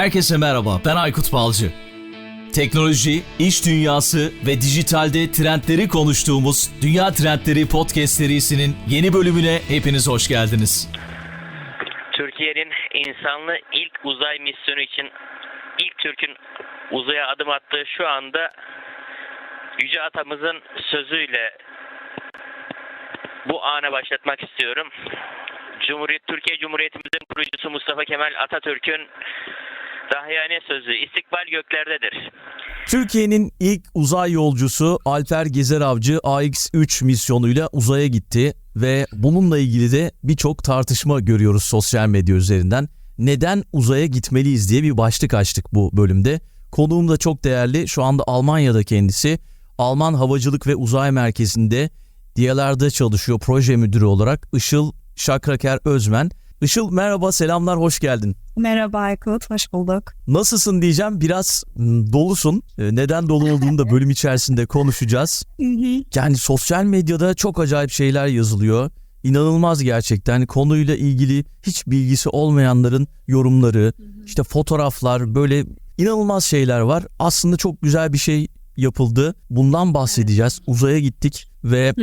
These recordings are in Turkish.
Herkese merhaba, ben Aykut Balcı. Teknoloji, iş dünyası ve dijitalde trendleri konuştuğumuz Dünya Trendleri Podcast serisinin yeni bölümüne hepiniz hoş geldiniz. Türkiye'nin insanlı ilk uzay misyonu için ilk Türk'ün uzaya adım attığı şu anda Yüce Atamızın sözüyle bu ana başlatmak istiyorum. Cumhuriyet Türkiye Cumhuriyetimizin kurucusu Mustafa Kemal Atatürk'ün dahiyane sözü istikbal göklerdedir. Türkiye'nin ilk uzay yolcusu Alper Gezer Avcı AX-3 misyonuyla uzaya gitti ve bununla ilgili de birçok tartışma görüyoruz sosyal medya üzerinden. Neden uzaya gitmeliyiz diye bir başlık açtık bu bölümde. Konuğum da çok değerli. Şu anda Almanya'da kendisi. Alman Havacılık ve Uzay Merkezi'nde DLR'da çalışıyor proje müdürü olarak Işıl Şakraker Özmen. Işıl merhaba selamlar hoş geldin. Merhaba Aykut, hoş bulduk. Nasılsın diyeceğim biraz dolusun. E, Neden dolu olduğunu da bölüm içerisinde konuşacağız. Yani sosyal medyada çok acayip şeyler yazılıyor. İnanılmaz gerçekten konuyla ilgili hiç bilgisi olmayanların yorumları, işte fotoğraflar böyle inanılmaz şeyler var. Aslında çok güzel bir şey yapıldı. Bundan bahsedeceğiz. Uzaya gittik ve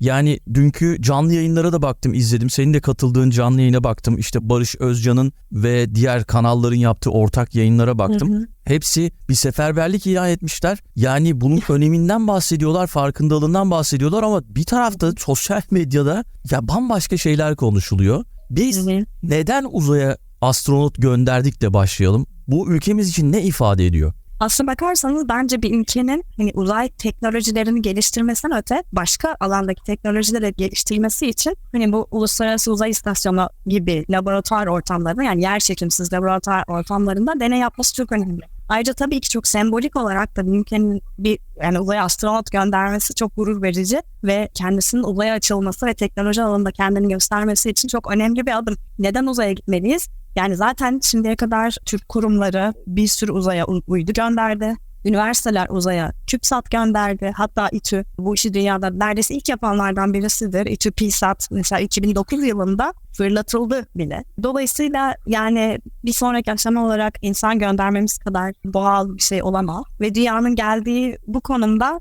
yani dünkü canlı yayınlara da baktım izledim. Senin de katıldığın canlı yayına baktım. İşte Barış Özcan'ın ve diğer kanalların yaptığı ortak yayınlara baktım. Hepsi bir seferberlik ilan etmişler. Yani bunun öneminden bahsediyorlar, farkındalığından bahsediyorlar ama bir tarafta sosyal medyada ya bambaşka şeyler konuşuluyor. Biz neden uzaya astronot gönderdik de başlayalım. Bu ülkemiz için ne ifade ediyor? Aslına bakarsanız bence bir ülkenin hani uzay teknolojilerini geliştirmesinden öte başka alandaki teknolojileri geliştirmesi için hani bu uluslararası uzay istasyonu gibi laboratuvar ortamlarında yani yer çekimsiz laboratuvar ortamlarında deney yapması çok önemli. Ayrıca tabii ki çok sembolik olarak da ülkenin bir yani uzaya astronot göndermesi çok gurur verici ve kendisinin uzaya açılması ve teknoloji alanında kendini göstermesi için çok önemli bir adım. Neden uzaya gitmeliyiz? Yani zaten şimdiye kadar Türk kurumları bir sürü uzaya uydu gönderdi. Üniversiteler uzaya CubeSat gönderdi. Hatta İTÜ bu işi dünyada neredeyse ilk yapanlardan birisidir. İTÜ PSAT mesela 2009 yılında fırlatıldı bile. Dolayısıyla yani bir sonraki aşama olarak insan göndermemiz kadar doğal bir şey olamaz. Ve dünyanın geldiği bu konumda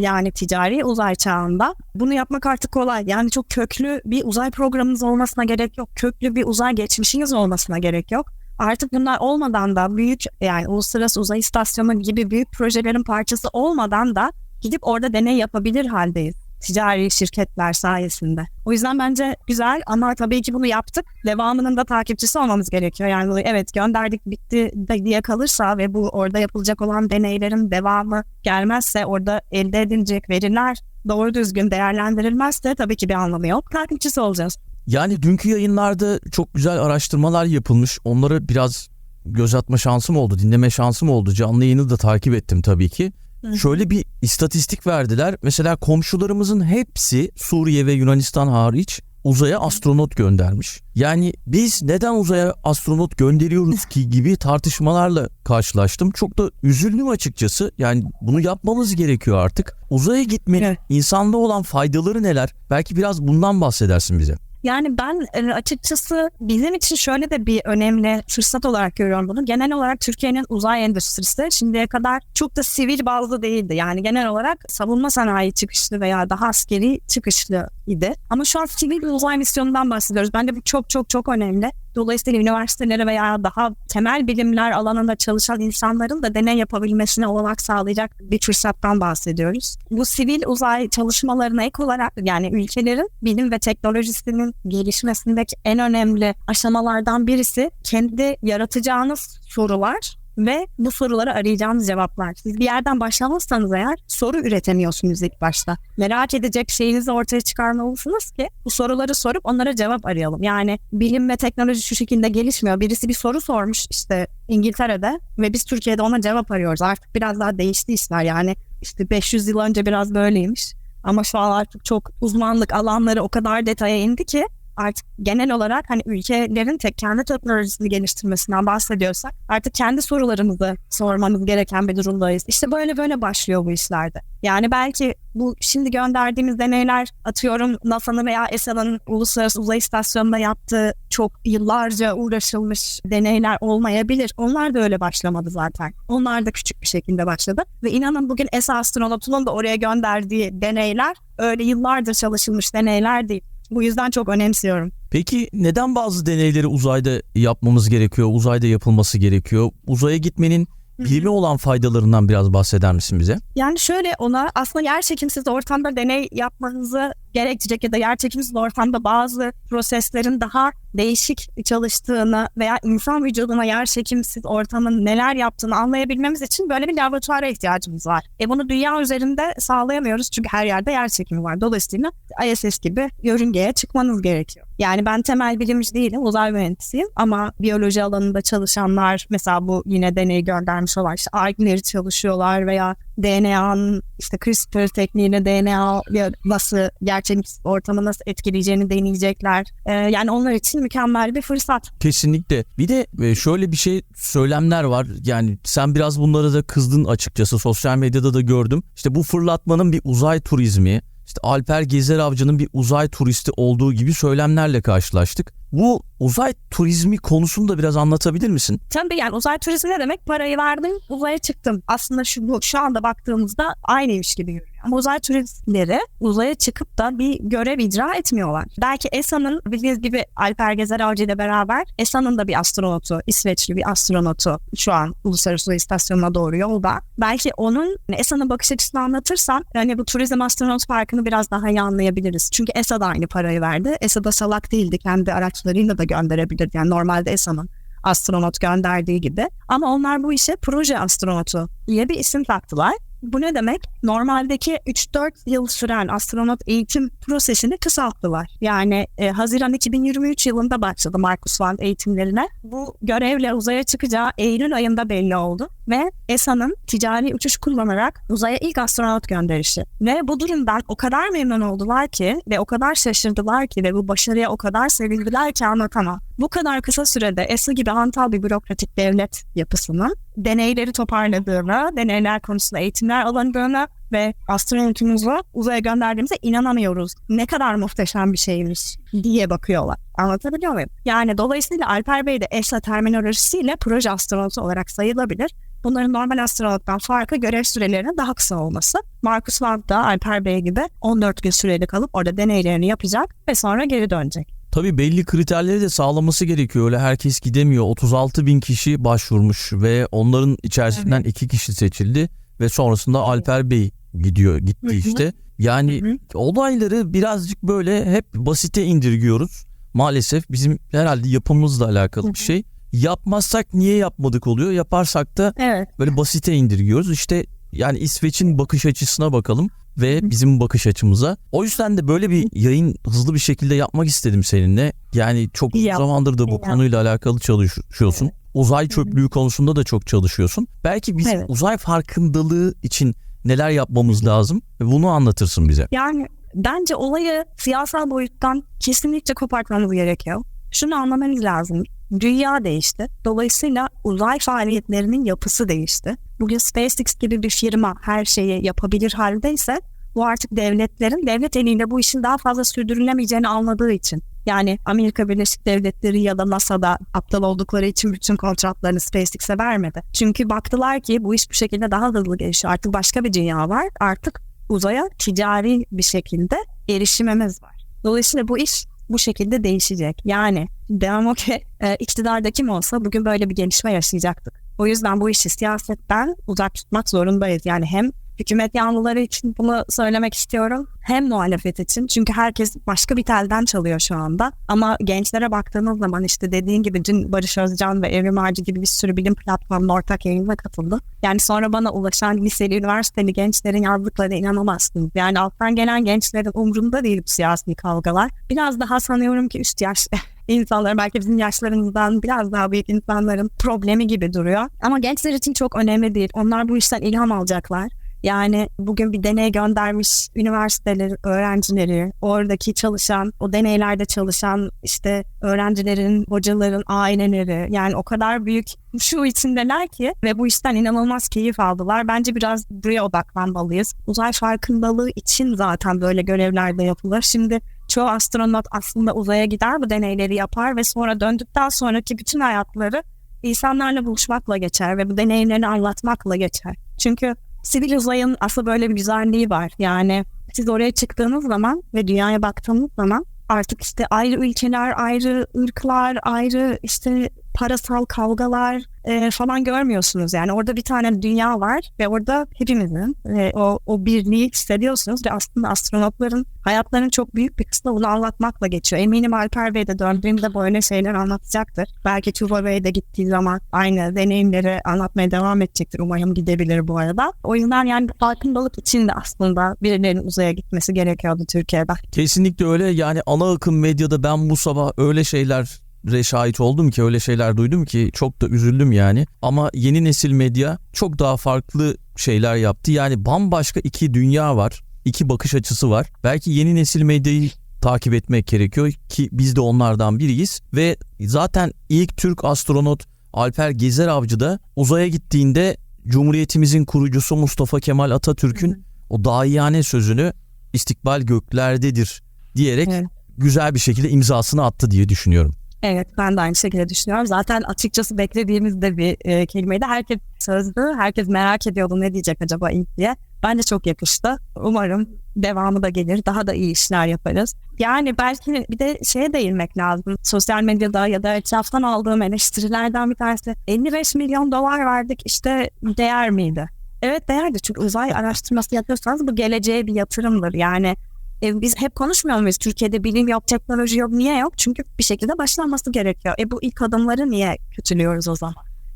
yani ticari uzay çağında bunu yapmak artık kolay. Yani çok köklü bir uzay programınız olmasına gerek yok. Köklü bir uzay geçmişiniz olmasına gerek yok. Artık bunlar olmadan da büyük yani uluslararası uzay istasyonu gibi büyük projelerin parçası olmadan da gidip orada deney yapabilir haldeyiz. Ticari şirketler sayesinde. O yüzden bence güzel ama tabii ki bunu yaptık. Devamının da takipçisi olmamız gerekiyor. Yani evet gönderdik bitti diye kalırsa ve bu orada yapılacak olan deneylerin devamı gelmezse orada elde edilecek veriler doğru düzgün değerlendirilmezse tabii ki bir anlamı yok. Takipçisi olacağız. Yani dünkü yayınlarda çok güzel araştırmalar yapılmış. Onları biraz göz atma şansım oldu, dinleme şansım oldu. Canlı yayını da takip ettim tabii ki. Şöyle bir istatistik verdiler. Mesela komşularımızın hepsi Suriye ve Yunanistan hariç uzaya astronot göndermiş. Yani biz neden uzaya astronot gönderiyoruz ki gibi tartışmalarla karşılaştım. Çok da üzüldüm açıkçası. Yani bunu yapmamız gerekiyor artık. Uzaya gitmenin Evet. insanda olan faydaları neler? Belki biraz bundan bahsedersin bize. Yani ben e, açıkçası bizim için şöyle de bir önemli fırsat olarak görüyorum bunu. Genel olarak Türkiye'nin uzay endüstrisi şimdiye kadar çok da sivil bazlı değildi. Yani genel olarak savunma sanayi çıkışlı veya daha askeri çıkışlı idi. Ama şu an sivil bir uzay misyonundan bahsediyoruz. Bence bu çok çok çok önemli. Dolayısıyla üniversitelere veya daha temel bilimler alanında çalışan insanların da deney yapabilmesine olanak sağlayacak bir fırsattan bahsediyoruz. Bu sivil uzay çalışmalarına ek olarak yani ülkelerin bilim ve teknolojisinin gelişmesindeki en önemli aşamalardan birisi kendi yaratacağınız sorular ve bu soruları arayacağınız cevaplar. Siz bir yerden başlamazsanız eğer soru üretemiyorsunuz ilk başta. Merak edecek şeyinizi ortaya çıkarmalısınız ki bu soruları sorup onlara cevap arayalım. Yani bilim ve teknoloji şu şekilde gelişmiyor. Birisi bir soru sormuş işte İngiltere'de ve biz Türkiye'de ona cevap arıyoruz. Artık biraz daha değişti işler yani işte 500 yıl önce biraz böyleymiş. Ama şu an artık çok uzmanlık alanları o kadar detaya indi ki artık genel olarak hani ülkelerin tek kendi teknolojisini geliştirmesinden bahsediyorsak artık kendi sorularımızı sormamız gereken bir durumdayız. İşte böyle böyle başlıyor bu işlerde. Yani belki bu şimdi gönderdiğimiz deneyler atıyorum NASA'nın veya ESA'nın Uluslararası Uzay İstasyonu'nda yaptığı çok yıllarca uğraşılmış deneyler olmayabilir. Onlar da öyle başlamadı zaten. Onlar da küçük bir şekilde başladı. Ve inanın bugün ESA astronotunun da oraya gönderdiği deneyler öyle yıllardır çalışılmış deneyler değil. Bu yüzden çok önemsiyorum. Peki neden bazı deneyleri uzayda yapmamız gerekiyor, uzayda yapılması gerekiyor? Uzaya gitmenin bilime olan faydalarından biraz bahseder misin bize? Yani şöyle ona aslında yer çekimsiz ortamda deney yapmanızı gerektirecek ya da yer çekimsiz ortamda bazı proseslerin daha değişik çalıştığını veya insan vücuduna yer çekimsiz ortamın neler yaptığını anlayabilmemiz için böyle bir laboratuvara ihtiyacımız var. E bunu dünya üzerinde sağlayamıyoruz çünkü her yerde yer çekimi var. Dolayısıyla ISS gibi yörüngeye çıkmanız gerekiyor. Yani ben temel bilimci değilim, uzay mühendisiyim ama biyoloji alanında çalışanlar mesela bu yine deney göndermiş olan işte ARG'leri çalışıyorlar veya DNA'nın işte CRISPR tekniğiyle DNA nasıl gerçek ortamı nasıl etkileyeceğini deneyecekler. Ee, yani onlar için mükemmel bir fırsat. Kesinlikle. Bir de e, şöyle bir şey söylemler var. Yani sen biraz bunlara da kızdın açıkçası. Sosyal medyada da gördüm. İşte bu fırlatmanın bir uzay turizmi, işte Alper Gezer Avcı'nın bir uzay turisti olduğu gibi söylemlerle karşılaştık. Bu uzay turizmi konusunu da biraz anlatabilir misin? Tabii yani uzay turizmi ne demek? Parayı verdim, uzaya çıktım. Aslında şu, şu anda baktığımızda aynıymış gibi görünüyor. Ama uzay turistleri uzaya çıkıp da bir görev icra etmiyorlar. Belki ESA'nın bildiğiniz gibi Alper Gezer Avcı ile beraber ESA'nın da bir astronotu, İsveçli bir astronotu şu an Uluslararası Uzay İstasyonu'na doğru yolda. Belki onun hani ESA'nın bakış açısını anlatırsam yani bu turizm astronot farkını biraz daha iyi anlayabiliriz. Çünkü ESA da aynı parayı verdi. ESA da salak değildi. Kendi araçlarıyla da gönderebilirdi. Yani normalde ESA'nın astronot gönderdiği gibi. Ama onlar bu işe proje astronotu diye bir isim taktılar. Bu ne demek? Normaldeki 3-4 yıl süren astronot eğitim prosesini kısalttılar. Yani e, Haziran 2023 yılında başladı Marcus Van eğitimlerine. Bu görevle uzaya çıkacağı Eylül ayında belli oldu. Ve ESA'nın ticari uçuş kullanarak uzaya ilk astronot gönderişi. Ve bu durumdan o kadar memnun oldular ki ve o kadar şaşırdılar ki ve bu başarıya o kadar sevindiler ki anlatamam. Bu kadar kısa sürede ESA gibi hantal bir bürokratik devlet yapısının deneyleri toparladığına, deneyler konusunda eğitimler alındığına ve astronotumuzu uzaya gönderdiğimize inanamıyoruz. Ne kadar muhteşem bir şeymiş diye bakıyorlar. Anlatabiliyor muyum? Yani dolayısıyla Alper Bey de ESA terminolojisiyle proje astronotu olarak sayılabilir. Bunların normal astronottan farkı görev sürelerinin daha kısa olması. Marcus Land da Alper Bey gibi 14 gün süreli kalıp orada deneylerini yapacak ve sonra geri dönecek. Tabii belli kriterleri de sağlaması gerekiyor. Öyle herkes gidemiyor. 36 bin kişi başvurmuş ve onların içerisinden Evet. iki kişi seçildi ve sonrasında Alper Bey gidiyor gitti işte. Yani olayları birazcık böyle hep basite indirgiyoruz. Maalesef bizim herhalde yapımızla alakalı bir şey. Yapmazsak niye yapmadık oluyor. Yaparsak da Evet. böyle basite indirgiyoruz. İşte yani İsveç'in bakış açısına bakalım ve bizim bakış açımıza. O yüzden de böyle bir yayın hızlı bir şekilde yapmak istedim seninle. Yani çok Yap. zamandır da bu Yap. konuyla alakalı çalışıyorsun. Uzay çöplüğü konusunda da çok çalışıyorsun. Belki biz Evet. uzay farkındalığı için neler yapmamız lazım ve bunu anlatırsın bize. Yani bence olayı siyasal boyuttan kesinlikle kopartmamız gerekiyor. Şunu anlamanız lazım. Dünya değişti. Dolayısıyla uzay faaliyetlerinin yapısı değişti. Bugün SpaceX gibi bir firma her şeyi yapabilir haldeyse bu artık devletlerin devlet eliyle bu işin daha fazla sürdürülemeyeceğini anladığı için. Yani Amerika Birleşik Devletleri ya da NASA'da aptal oldukları için bütün kontratlarını SpaceX'e vermedi. Çünkü baktılar ki bu iş bu şekilde daha hızlı gelişiyor. Artık başka bir dünya var. Artık uzaya ticari bir şekilde erişimimiz var. Dolayısıyla bu iş bu şekilde değişecek. Yani devam o ki e, iktidarda kim olsa bugün böyle bir gelişme yaşayacaktık. O yüzden bu işi siyasetten uzak tutmak zorundayız. Yani hem hükümet yanlıları için bunu söylemek istiyorum. Hem muhalefet için. Çünkü herkes başka bir telden çalıyor şu anda. Ama gençlere baktığınız zaman işte dediğin gibi dün Barış Özcan ve Evrim Ağacı gibi bir sürü bilim platformunun ortak yayınına katıldı. Yani sonra bana ulaşan liseli, üniversiteli gençlerin yazdıklarına inanamazsınız. Yani alttan gelen gençlerin umrunda değil bu siyasi kavgalar. Biraz daha sanıyorum ki üst yaş insanların belki bizim yaşlarımızdan biraz daha büyük insanların problemi gibi duruyor. Ama gençler için çok önemli değil. Onlar bu işten ilham alacaklar. Yani bugün bir deney göndermiş üniversiteleri, öğrencileri, oradaki çalışan, o deneylerde çalışan işte öğrencilerin, hocaların, aileleri yani o kadar büyük şu içindeler ki ve bu işten inanılmaz keyif aldılar. Bence biraz buraya odaklanmalıyız. Uzay farkındalığı için zaten böyle görevler de yapılır. Şimdi çoğu astronot aslında uzaya gider bu deneyleri yapar ve sonra döndükten sonraki bütün hayatları insanlarla buluşmakla geçer ve bu deneyimlerini anlatmakla geçer. Çünkü sivil uzayın aslında böyle bir güzelliği var. Yani siz oraya çıktığınız zaman ve dünyaya baktığınız zaman artık işte ayrı ülkeler, ayrı ırklar, ayrı işte parasal kavgalar e, falan görmüyorsunuz. Yani orada bir tane dünya var ve orada hepimizin e, o, o birliği hissediyorsunuz ve aslında astronotların hayatlarının çok büyük bir kısmı bunu anlatmakla geçiyor. Eminim Alper Bey de döndüğünde böyle şeyler anlatacaktır. Belki Tuğba Bey de gittiği zaman aynı deneyimleri anlatmaya devam edecektir. Umarım gidebilir bu arada. O yüzden yani farkındalık için de aslında birilerinin uzaya gitmesi gerekiyordu Türkiye'de. Kesinlikle öyle yani ana akım medyada ben bu sabah öyle şeyler şahit oldum ki öyle şeyler duydum ki çok da üzüldüm yani. Ama yeni nesil medya çok daha farklı şeyler yaptı. Yani bambaşka iki dünya var. iki bakış açısı var. Belki yeni nesil medyayı takip etmek gerekiyor ki biz de onlardan biriyiz ve zaten ilk Türk astronot Alper Gezer Avcı da uzaya gittiğinde Cumhuriyetimizin kurucusu Mustafa Kemal Atatürk'ün o dahiyane sözünü istikbal göklerdedir diyerek Evet. güzel bir şekilde imzasını attı diye düşünüyorum. Evet ben de aynı şekilde düşünüyorum. Zaten açıkçası beklediğimiz de bir e, kelimeydi. Herkes sözlü, herkes merak ediyordu ne diyecek acaba ilk diye. Bence çok yakıştı. Umarım devamı da gelir. Daha da iyi işler yaparız. Yani belki bir de şeye değinmek lazım. Sosyal medyada ya da etraftan aldığım eleştirilerden bir tanesi 55 milyon dolar verdik işte değer miydi? Evet değerdi çünkü uzay araştırması yapıyorsanız bu geleceğe bir yatırımdır. Yani e, biz hep konuşmuyor muyuz? Türkiye'de bilim yok, teknoloji yok. Niye yok? Çünkü bir şekilde başlanması gerekiyor. E bu ilk adımları niye kötülüyoruz o zaman?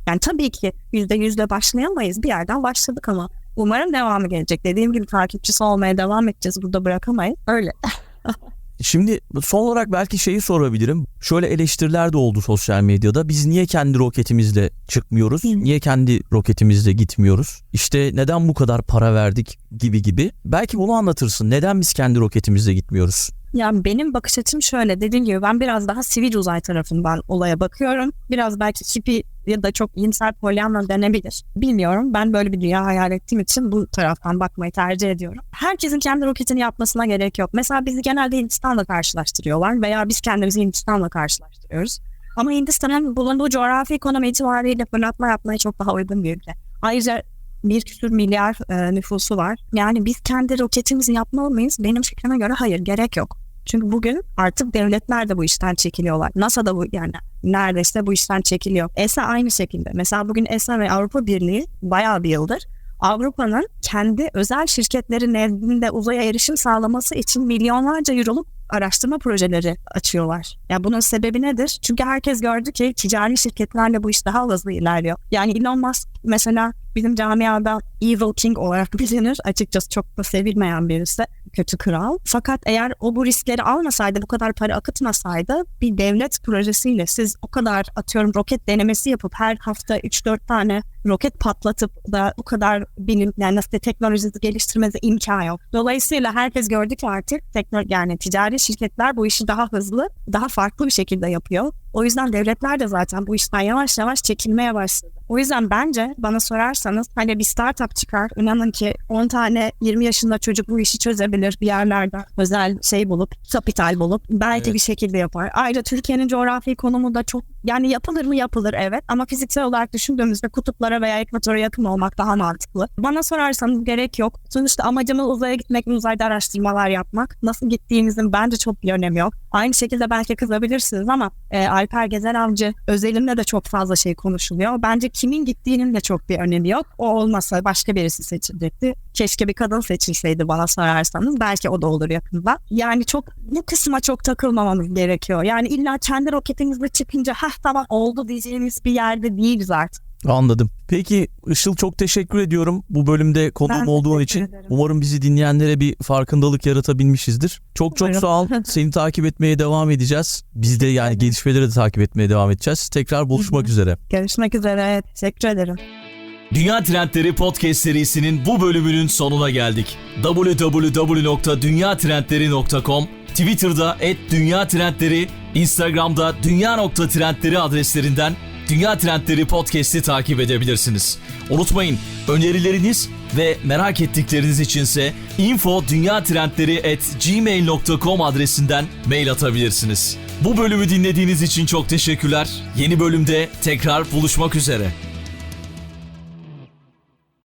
Yani tabii ki yüzde yüzle başlayamayız. Bir yerden başladık ama umarım devamı gelecek. Dediğim gibi takipçisi olmaya devam edeceğiz. Burada bırakamayız. Öyle. Şimdi son olarak belki şeyi sorabilirim. Şöyle eleştiriler de oldu sosyal medyada. Biz niye kendi roketimizle çıkmıyoruz? Niye kendi roketimizle gitmiyoruz? İşte neden bu kadar para verdik gibi gibi. Belki bunu anlatırsın. Neden biz kendi roketimizle gitmiyoruz? Yani benim bakış açım şöyle. Dediğim gibi ben biraz daha sivil uzay tarafından olaya bakıyorum. Biraz belki hippie ya da çok iyimser polyanla denebilir. Bilmiyorum. Ben böyle bir dünya hayal ettiğim için bu taraftan bakmayı tercih ediyorum. Herkesin kendi roketini yapmasına gerek yok. Mesela bizi genelde Hindistan'la karşılaştırıyorlar veya biz kendimizi Hindistan'la karşılaştırıyoruz. Ama Hindistan'ın bulunduğu coğrafi ekonomi itibariyle fırlatma yapmaya çok daha uygun bir ülke. Ayrıca bir küsür milyar e, nüfusu var. Yani biz kendi roketimizi yapmalı mıyız? Benim fikrime göre hayır gerek yok. Çünkü bugün artık devletler de bu işten çekiliyorlar. NASA da bu yani neredeyse bu işten çekiliyor. ESA aynı şekilde. Mesela bugün ESA ve Avrupa Birliği bayağı bir yıldır Avrupa'nın kendi özel şirketleri nezdinde uzaya erişim sağlaması için milyonlarca euroluk araştırma projeleri açıyorlar. Ya bunun sebebi nedir? Çünkü herkes gördü ki ticari şirketlerle bu iş daha hızlı ilerliyor. Yani Elon Musk mesela bizim camiada Evil King olarak bilinir. Açıkçası çok da sevilmeyen birisi. Kötü kral. Fakat eğer o bu riskleri almasaydı, bu kadar para akıtmasaydı bir devlet projesiyle siz o kadar atıyorum roket denemesi yapıp her hafta 3-4 tane roket patlatıp da bu kadar bilim yani nasıl teknolojisi geliştirmenize imkan yok. Dolayısıyla herkes gördü ki artık tekno yani ticari şirketler bu işi daha hızlı, daha farklı bir şekilde yapıyor. O yüzden devletler de zaten bu işten yavaş yavaş çekilmeye başladı. O yüzden bence bana sorarsanız hani bir startup çıkar. İnanın ki 10 tane 20 yaşında çocuk bu işi çözebilir bir yerlerden özel şey bulup, kapital bulup belki Evet. bir şekilde yapar. Ayrıca Türkiye'nin coğrafi konumu da çok yani yapılır mı yapılır evet ama fiziksel olarak düşündüğümüzde kutuplara veya ekvatora yakın olmak daha mantıklı. Bana sorarsanız gerek yok. Sonuçta amacımız uzaya gitmek ve uzayda araştırmalar yapmak. Nasıl gittiğimizin bence çok bir önemi yok. Aynı şekilde belki kızabilirsiniz ama e, Alper Gezer Avcı özelinde de çok fazla şey konuşuluyor. Bence kimin gittiğinin de çok bir önemi yok. O olmasa başka birisi seçilecekti. Keşke bir kadın seçilseydi bana sorarsanız. Belki o da olur yakında. Yani çok bu kısma çok takılmamamız gerekiyor. Yani illa kendi roketimizle çıkınca ha tamam oldu diyeceğimiz bir yerde değiliz artık. Anladım. Peki Işıl çok teşekkür ediyorum bu bölümde konuğum olduğun için. ederim. Umarım bizi dinleyenlere bir farkındalık yaratabilmişizdir. Çok çok Umarım. sağ ol. Seni takip etmeye devam edeceğiz. Biz de yani gelişmeleri de takip etmeye devam edeceğiz. Tekrar buluşmak üzere. Görüşmek üzere. Teşekkür ederim. Dünya Trendleri Podcast serisinin bu bölümünün sonuna geldik. www.dünyatrendleri.com Twitter'da @dünyatrendleri, Instagram'da dünya.trendleri adreslerinden Dünya Trendleri Podcast'i takip edebilirsiniz. Unutmayın önerileriniz ve merak ettikleriniz içinse info gmail.com adresinden mail atabilirsiniz. Bu bölümü dinlediğiniz için çok teşekkürler. Yeni bölümde tekrar buluşmak üzere.